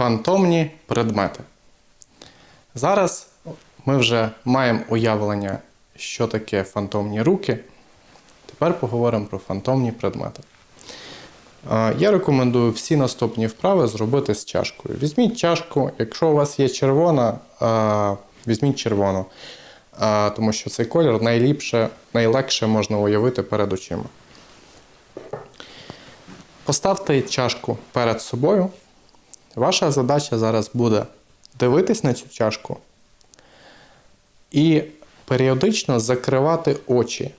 Фантомні предмети. Зараз ми вже маємо уявлення, що таке фантомні руки. Тепер поговоримо про фантомні предмети. Я рекомендую всі наступні вправи зробити з чашкою. Візьміть чашку, якщо у вас є червона, візьміть червону, тому що цей колір найліпше, найлегше можна уявити перед очима. Поставте чашку перед собою. Ваша задача зараз буде дивитись на цю чашку і періодично закривати очі.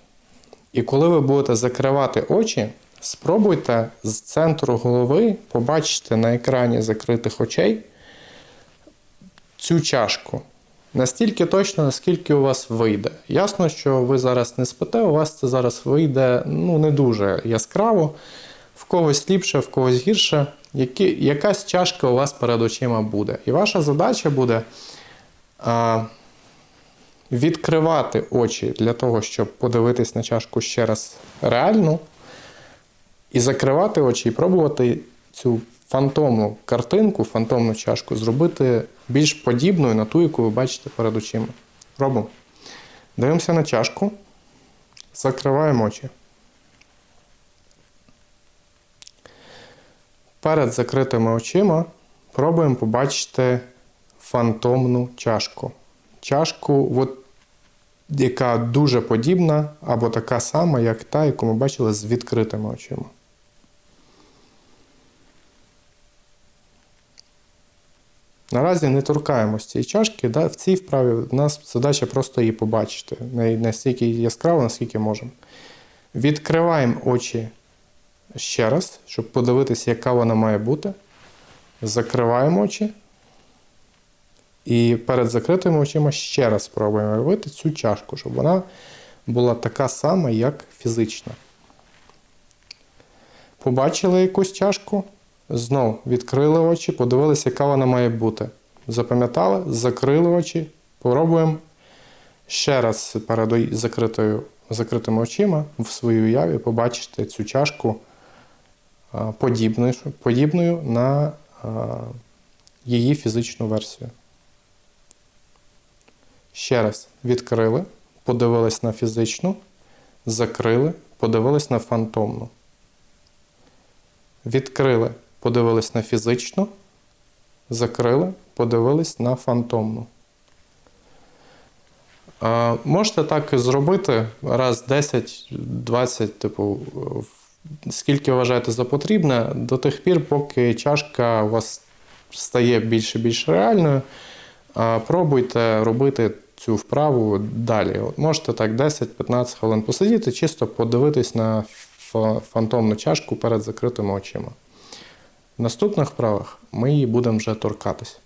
І коли ви будете закривати очі, спробуйте з центру голови побачити на екрані закритих очей цю чашку. Настільки точно, наскільки у вас вийде. Ясно, що ви зараз не спите, у вас це зараз вийде ну, не дуже яскраво, в когось ліпше, в когось гірше. Які, якась чашка у вас перед очима буде. І ваша задача буде а, відкривати очі для того, щоб подивитись на чашку ще раз реально, і закривати очі, і пробувати цю фантомну картинку, фантомну чашку зробити більш подібною на ту, яку ви бачите перед очима. Робимо. Дивимося на чашку, закриваємо очі. Перед закритими очима пробуємо побачити фантомну чашку. Чашку, от, яка дуже подібна або така сама, як та, яку ми бачили з відкритими очима. Наразі не торкаємось цієї чашки. Да? В цій вправі в нас задача просто її побачити. Настільки яскраво, наскільки можемо. Відкриваємо очі ще раз, щоб подивитися, яка вона має бути. Закриваємо очі. І перед закритими очима ще раз спробуємо уявити цю чашку, щоб вона була така сама, як фізична. Побачили якусь чашку, знов відкрили очі, подивилися, яка вона має бути. Запам'ятали, закрили очі, пробуємо ще раз перед закритою, закритими очима в своїй уяві побачити цю чашку подібною, подібною на її фізичну версію. Ще раз відкрили, подивились на фізичну, закрили, подивились на фантомну. Відкрили, подивились на фізичну, закрили, подивились на фантомну. Можете так і зробити раз 10-20, типу, в- скільки вважаєте за потрібне, до тих пір, поки чашка у вас стає більше і більш реальною. Пробуйте робити цю вправу далі. Можете так 10-15 хвилин посидіти, чисто подивитись на фантомну чашку перед закритими очима. В наступних вправах ми її будемо вже торкатись.